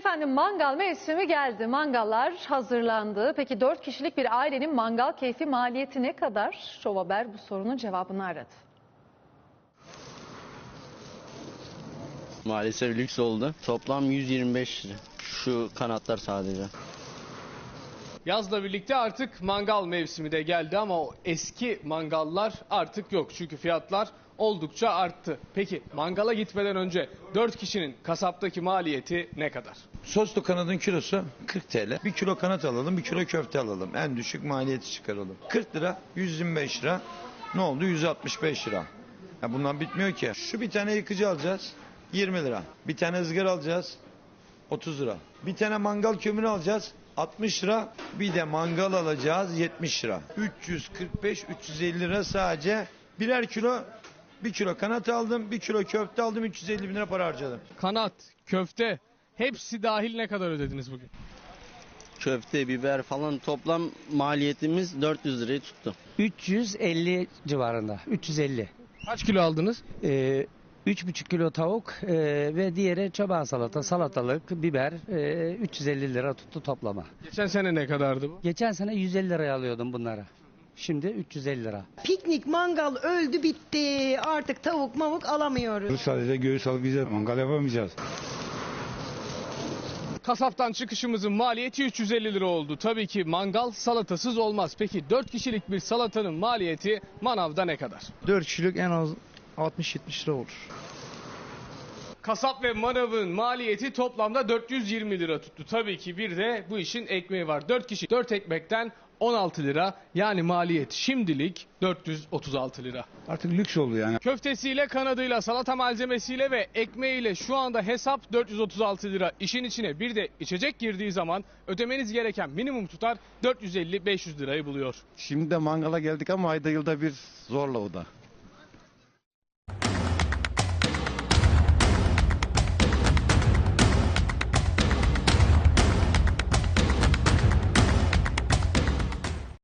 Efendim mangal mevsimi geldi. Mangallar hazırlandı. Peki 4 kişilik bir ailenin mangal keyfi maliyeti ne kadar? Şov Haber bu sorunun cevabını aradı. Maalesef lüks oldu. Toplam 125 lira. Şu kanatlar sadece. Yazla birlikte artık mangal mevsimi de geldi ama o eski mangallar artık yok. Çünkü fiyatlar oldukça arttı. Peki mangala gitmeden önce 4 kişinin kasaptaki maliyeti ne kadar? Soslu kanadın kilosu 40 TL. Bir kilo kanat alalım, bir kilo köfte alalım. En düşük maliyeti çıkaralım. 40 lira, 125 lira. Ne oldu? 165 lira. Ya bundan bitmiyor ki. Şu bir tane yıkıcı alacağız. 20 lira. Bir tane ızgara alacağız. 30 lira. Bir tane mangal kömürü alacağız. 60 lira. Bir de mangal alacağız 70 lira. 345-350 lira sadece birer kilo bir kilo kanat aldım, bir kilo köfte aldım, 350 bin lira para harcadım. Kanat, köfte hepsi dahil ne kadar ödediniz bugün? Köfte, biber falan toplam maliyetimiz 400 lirayı tuttu. 350 civarında. 350. Kaç kilo aldınız? Ee, 3,5 kilo tavuk ee, ve diğeri çoban salata, salatalık, biber ee, 350 lira tuttu toplama. Geçen sene ne kadardı bu? Geçen sene 150 liraya alıyordum bunları. Şimdi 350 lira. Piknik mangal öldü bitti. Artık tavuk mavuk alamıyoruz. Sadece göğüs alıp bize mangal yapamayacağız. Kasaptan çıkışımızın maliyeti 350 lira oldu. Tabii ki mangal salatasız olmaz. Peki 4 kişilik bir salatanın maliyeti manavda ne kadar? 4 kişilik en az 60-70 lira olur. Kasap ve manavın maliyeti toplamda 420 lira tuttu. Tabii ki bir de bu işin ekmeği var. 4 kişi 4 ekmekten 16 lira yani maliyet şimdilik 436 lira. Artık lüks oldu yani. Köftesiyle, kanadıyla, salata malzemesiyle ve ekmeğiyle şu anda hesap 436 lira. İşin içine bir de içecek girdiği zaman ödemeniz gereken minimum tutar 450-500 lirayı buluyor. Şimdi de mangala geldik ama ayda yılda bir zorla o da.